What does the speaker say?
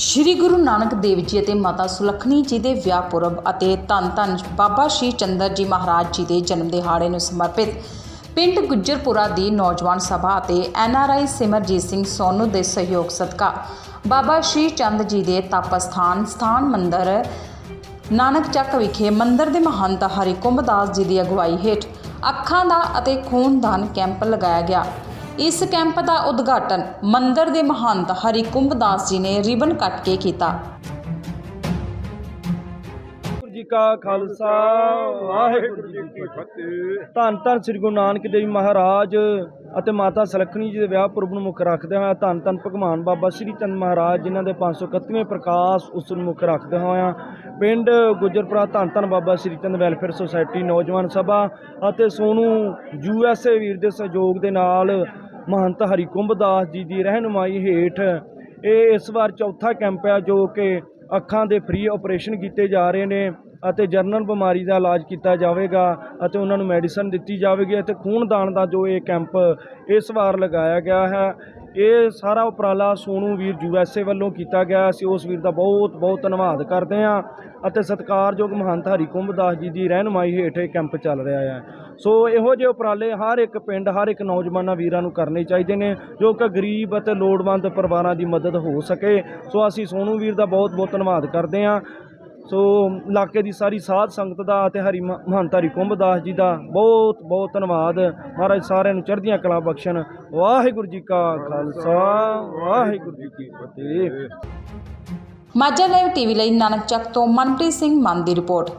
ਸ਼੍ਰੀ ਗੁਰੂ ਨਾਨਕ ਦੇਵ ਜੀ ਅਤੇ ਮਾਤਾ ਸੁਲੱਖਣੀ ਜੀ ਦੇ ਵਿਆਹ ਪੁਰਬ ਅਤੇ ਧੰਨ ਧੰਨ ਬਾਬਾ ਸ਼੍ਰੀ ਚੰਦਰ ਜੀ ਮਹਾਰਾਜ ਜੀ ਦੇ ਜਨਮ ਦਿਹਾੜੇ ਨੂੰ ਸਮਰਪਿਤ ਪਿੰਡ ਗੁੱਜਰਪੁਰਾ ਦੀ ਨੌਜਵਾਨ ਸਭਾ ਅਤੇ ਐਨਆਰਆਈ ਸਿਮਰਜੀਤ ਸਿੰਘ ਸੋਨੂ ਦੇ ਸਹਿਯੋਗ ਸਦਕਾ ਬਾਬਾ ਸ਼੍ਰੀ ਚੰਦ ਜੀ ਦੇ ਤਪ ਸਥਾਨ ਸਥਾਨ ਮੰਦਰ ਨਾਨਕ ਚੱਕ ਵਿਖੇ ਮੰਦਰ ਦੇ ਮਹੰਤ ਹਰੀ ਕੁੰਭਦਾਸ ਜੀ ਦੀ ਅਗਵਾਈ ਹੇਠ ਅੱਖਾਂ ਦਾ ਅਤੇ ਖੂਨਦਾਨ ਕੈਂਪ ਲਗਾਇਆ ਗਿਆ। ਇਸ ਕੈਂਪ ਦਾ ਉਦਘਾਟਨ ਮੰਦਰ ਦੇ ਮਹੰਤ ਹਰੀ ਕੁੰਭਦਾਸ ਜੀ ਨੇ ਰਿਬਨ ਕੱਟ ਕੇ ਕੀਤਾ। ਜੀ ਕਾ ਖਾਲਸਾ, ਵਾਹਿਗੁਰੂ ਜੀ ਕੀ ਫਤਿਹ। ਧੰਨ ਧੰਨ ਸ੍ਰੀ ਗੁਰੂ ਨਾਨਕ ਦੇਵ ਮਹਾਰਾਜ। ਅਤੇ ਮਾਤਾ ਸੁਲੱਖਣੀ ਜੀ ਦੇ ਵਿਆਹ ਪੁਰਬ ਨੂੰ ਮੁੱਖ ਰੱਖਦਿਆਂ ਹੋਇਆ ਧੰਨ ਧੰਨ ਭਗਵਾਨ ਬਾਬਾ ਸ੍ਰੀ ਚੰਦ ਮਹਾਰਾਜ, ਜਿਨ੍ਹਾਂ ਦੇ 531ਵੇਂ ਪ੍ਰਕਾਸ਼ ਉਸ ਨੂੰ ਮੁੱਖ ਰੱਖਦਿਆਂ ਹੋਇਆ ਪਿੰਡ ਗੁਜਰਪੁਰਾ ਧੰਨ ਧੰਨ ਬਾਬਾ ਸ੍ਰੀ ਚੰਦ ਵੈਲਫੇਅਰ ਸੁਸਾਇਟੀ ਨੌਜਵਾਨ ਸਭਾ ਅਤੇ ਸੋਨੂ ਯੂਐਸਏ ਵੀਰ ਦੇ ਸਹਿਯੋਗ ਦੇ ਨਾਲ ਮਹੰਤ ਹਰੀ ਕੁੰਭਦਾਸ ਜੀ ਦੀ ਰਹਿਨੁਮਾਈ ਹੇਠ ਇਹ ਇਸ ਵਾਰ ਚੌਥਾ ਕੈਂਪ ਹੈ ਜੋ ਕਿ ਅੱਖਾਂ ਦੇ ਫ੍ਰੀ ਆਪਰੇਸ਼ਨ ਕੀਤੇ ਜਾ ਰਹੇ ਨੇ। ਅਤੇ ਜਰਨਲ ਬਿਮਾਰੀ ਦਾ ਇਲਾਜ ਕੀਤਾ ਜਾਵੇਗਾ ਅਤੇ ਉਹਨਾਂ ਨੂੰ ਮੈਡੀਸਨ ਦਿੱਤੀ ਜਾਵੇਗੀ ਅਤੇ ਖੂਨਦਾਨ ਦਾ ਜੋ ਇਹ ਕੈਂਪ ਇਸ ਵਾਰ ਲਗਾਇਆ ਗਿਆ ਹੈ, ਇਹ ਸਾਰਾ ਉਪਰਾਲਾ ਸੋਨੂ ਵੀਰ ਯੂਐਸਏ ਵੱਲੋਂ ਕੀਤਾ ਗਿਆ ਅਸੀਂ ਉਸ ਵੀਰ ਦਾ ਬਹੁਤ ਬਹੁਤ ਧੰਨਵਾਦ ਕਰਦੇ ਹਾਂ ਅਤੇ ਸਤਿਕਾਰਯੋਗ ਮਹੰਤ ਹਰੀ ਕੁੰਭਦਾਸ ਜੀ ਦੀ ਰਹਿਨੁਮਾਈ ਹੇਠ ਇਹ ਕੈਂਪ ਚੱਲ ਰਿਹਾ ਹੈ। ਸੋ ਇਹੋ ਜਿਹੇ ਉਪਰਾਲੇ ਹਰ ਇੱਕ ਪਿੰਡ, ਹਰ ਇੱਕ ਨੌਜਵਾਨਾਂ ਵੀਰਾਂ ਨੂੰ ਕਰਨੇ ਚਾਹੀਦੇ ਨੇ ਜੋ ਕਿ ਗਰੀਬ ਅਤੇ ਲੋੜਵੰਦ ਪਰਿਵਾਰਾਂ ਦੀ ਮਦਦ ਹੋ ਸਕੇ। ਸੋ ਅਸੀਂ ਸੋਨੂ ਵੀਰ ਦਾ ਬਹੁਤ ਬਹੁਤ ਧੰਨਵਾਦ ਕਰਦੇ ਹਾਂ। ਸੋ ਇਲਾਕੇ ਦੀ ਸਾਰੀ ਸਾਧ ਸੰਗਤ ਦਾ ਅਤੇ ਹਰੀ ਮ- ਮਹੰਤ ਹਰੀ ਕੁੰਭਦਾਸ ਜੀ ਦਾ ਬਹੁਤ ਬਹੁਤ ਧੰਨਵਾਦ। ਮਹਾਰਾਜ ਸਾਰਿਆਂ ਨੂੰ ਚੜ੍ਹਦੀਆਂ ਕਲਾ ਬਖਸ਼ਣ। ਵਾਹਿਗੁਰੂ ਜੀ ਕਾ ਖਾਲਸਾ, ਵਾਹਿਗੁਰੂ ਜੀ ਕੀ ਫਤਿਹ। ਮਾਝਾ ਲਾਈਵ ਟੀਵੀ ਲਈ ਨਾਨਕ ਚੱਕ ਤੋਂ ਮਨਪ੍ਰੀਤ ਸਿੰਘ ਮਨ ਦੀ ਰਿਪੋਰਟ।